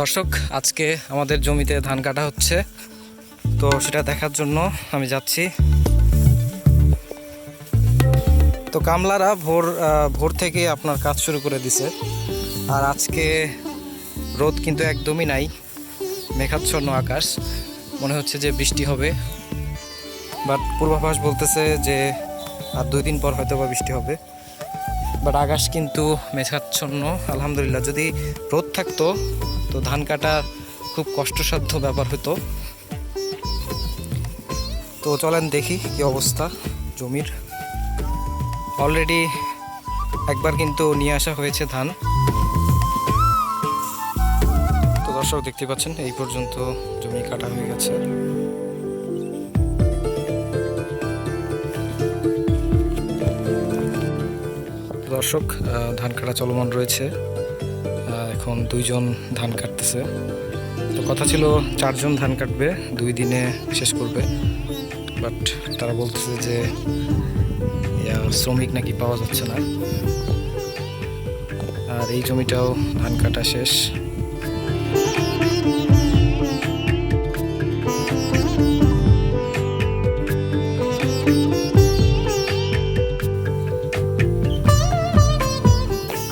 দর্শক, আজকে আমাদের জমিতে ধান কাটা হচ্ছে। তো সেটা দেখার জন্য আমি যাচ্ছি। তো কামলারা ভোর ভোর থেকে আপনার কাজ শুরু করে দিছে। আর আজকে রোদ কিন্তু একদমই নাই, মেঘাচ্ছন্ন আকাশ। মনে হচ্ছে যে বৃষ্টি হবে। বাট পূর্বাভাস বলতেছে যে আর দুই দিন পর হয়তো বা বৃষ্টি হবে। বাট আকাশ কিন্তু মেঘাচ্ছন্ন, আলহামদুলিল্লাহ। যদি রোদ থাকতো তো ধান কাটা খুব কষ্টসাধ্য ব্যাপার হতো। তো চলেন দেখি কি অবস্থা জমির। অলরেডি একবার কিন্তু নিয়ে আসা হয়েছে ধান। তো দর্শক দেখতে পাচ্ছেন, এই পর্যন্ত জমি কাটা হয়ে গেছে। দর্শক ধান কাটা চলমান রয়েছে। এখন দুইজন ধান কাটতেছে। তো কথা ছিল চারজন ধান কাটবে, দুই দিনে শেষ করবে। বাট তারা বলতেছে যে শ্রমিক নাকি পাওয়া যাচ্ছে না। আর এই জমিটাও ধান কাটা শেষ।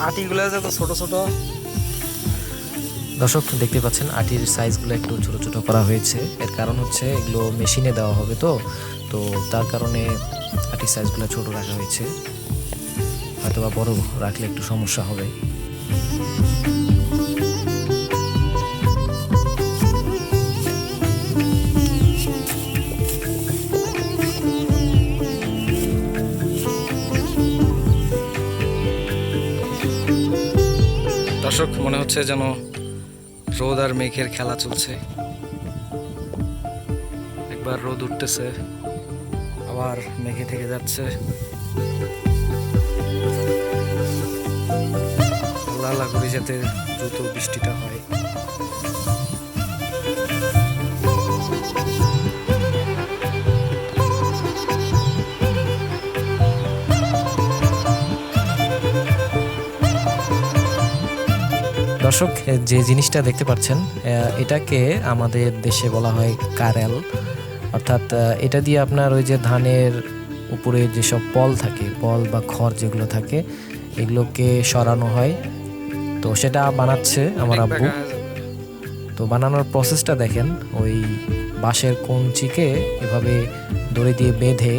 আটিগুলো যত ছোট ছোট দর্শক, দেখতে পাচ্ছেন, আটির সাইজগুলো একটু ছোট ছোট করা হয়েছে। এর কারণ হচ্ছে এগুলো মেশিনে দেওয়া হবে তো। তো তার কারণে আটির সাইজগুলো ছোট রাখা হয়েছে। হয়তো বা বড় রাখলে একটু সমস্যা হবে। দর্শক, মনে হচ্ছে যেন রোদ আর মেঘের খেলা চলছে। একবার রোদ উঠতেছে, আবার মেঘে থেকে যাচ্ছে। লালা করে যাতে দ্রুত বৃষ্টিটা হয়। দর্শক যে জিনিসটা দেখতে পাচ্ছেন এটাকে আমাদের দেশে বলা হয় কারেল। অর্থাৎ এটা দিয়ে আপনার ওই যে ধানের উপরে যেসব পল থাকে পল বা খড় যেগুলো থাকে এগুলোকে সরানো হয়। তো সেটা বানাচ্ছে আমার আব্বু। তো বানানোর প্রসেসটা দেখেন ওই বাঁশের কঞ্চিকে এভাবে দড়ি দিয়ে বেঁধে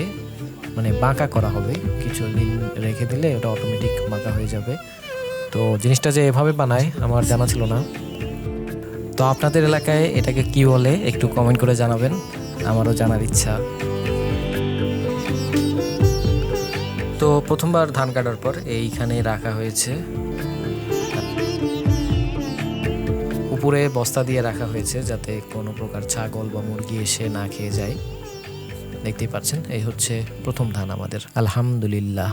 মানে বাঁকা করা হবে। কিছু দিন রেখে দিলে ওটা অটোমেটিক বাঁকা হয়ে যাবে। তো জিনিসটা যে এভাবে বানায়, আমার জানা ছিল না। তো আপনাদের এলাকায় এটাকে কি বলে, একটু কমেন্ট করে জানাবেন। আমারও জানার ইচ্ছা। তো প্রথমবার ধান কাটার পর এইখানে রাখা হয়েছে। উপরে বস্তা দিয়ে রাখা হয়েছে যাতে কোনো প্রকার ছাগল বা মুরগি এসে না খেয়ে যায়। দেখতেই পাচ্ছেন, এই হচ্ছে প্রথম ধান আমাদের। আলহামদুলিল্লাহ।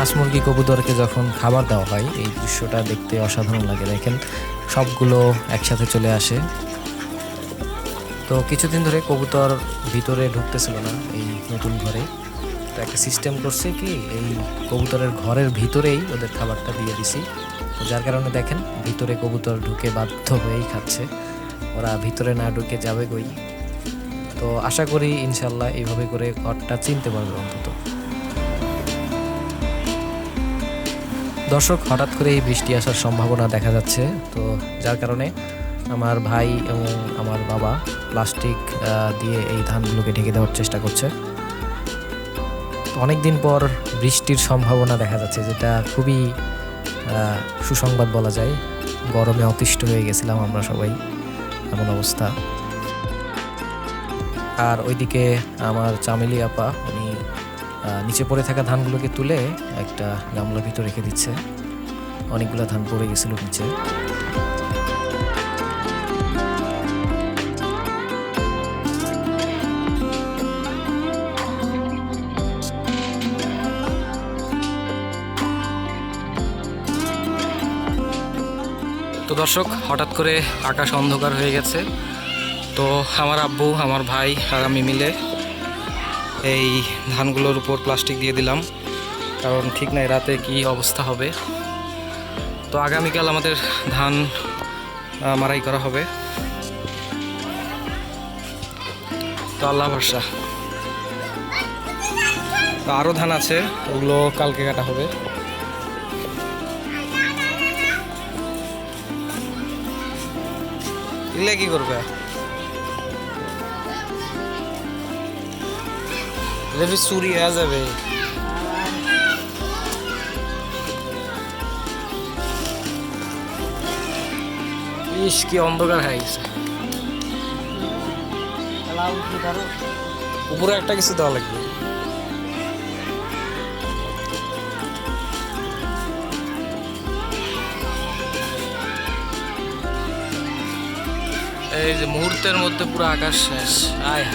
হাঁস মুরগি কবুতরকে যখন খাবার দেওয়া হয়, এই দৃশ্যটা দেখতে অসাধারণ লাগে। দেখেন, সবগুলো একসাথে চলে আসে। তো কিছুদিন ধরে কবুতর ভিতরে ঢুকতেছিল না এই নতুন ঘরে। তো একটা সিস্টেম করছে কি, এই কবুতরের ঘরের ভিতরেই ওদের খাবারটা দিয়ে দিছি। তো যার কারণে দেখেন, ভিতরে কবুতর ঢুকে বাধ্য হয়েই খাচ্ছে। ওরা ভিতরে না ঢুকে যাবে কই তো আশা করি ইনশাল্লাহ এইভাবে করে ঘরটা চিনতে পারবে অন্তত। দর্শক, হঠাৎ করে এই বৃষ্টি আসার সম্ভাবনা দেখা যাচ্ছে। তো যার কারণে আমার ভাই এবং আমার বাবা প্লাস্টিক দিয়ে এই ধানগুলোকে ঢেকে দেওয়ার চেষ্টা করছে। অনেক দিন পর বৃষ্টির সম্ভাবনা দেখা যাচ্ছে, যেটা খুবই সুসংবাদ বলা যায়। গরমে অতিষ্ঠ হয়ে গেছিলাম আমরা সবাই, এমন অবস্থা। আর ওইদিকে আমার চামেলি আপা, উনি নিচে পড়ে থাকা ধানগুলোকে তুলে একটা গামলার ভিতর রেখে দিচ্ছে। অনেকগুলো ধান পড়ে গেছিল নিচে। তো দর্শক, হঠাৎ করে আকাশ অন্ধকার হয়ে গেছে। তো আমার আব্বু, আমার ভাই আর আমি মিলে এই ধানগুলোর উপর প্লাস্টিক দিয়ে দিলাম। কারণ ঠিক নাই, রাতে কি অবস্থা হবে? তো আগামীকাল আমাদের ধান মারাই করা হবে। তো আল্লাহ ভরসা। তো আরও ধান আছে, ওগুলো কালকে কাটা হবে। এগুলো কি করবে? লেবি চুরি হয়ে যাবে ইস কি অন্ধকার হয়ে গেছে উপরে একটা কিছু দেওয়া লাগবে এই যে মুহূর্তের মধ্যে পুরো আকাশ শেষ আয়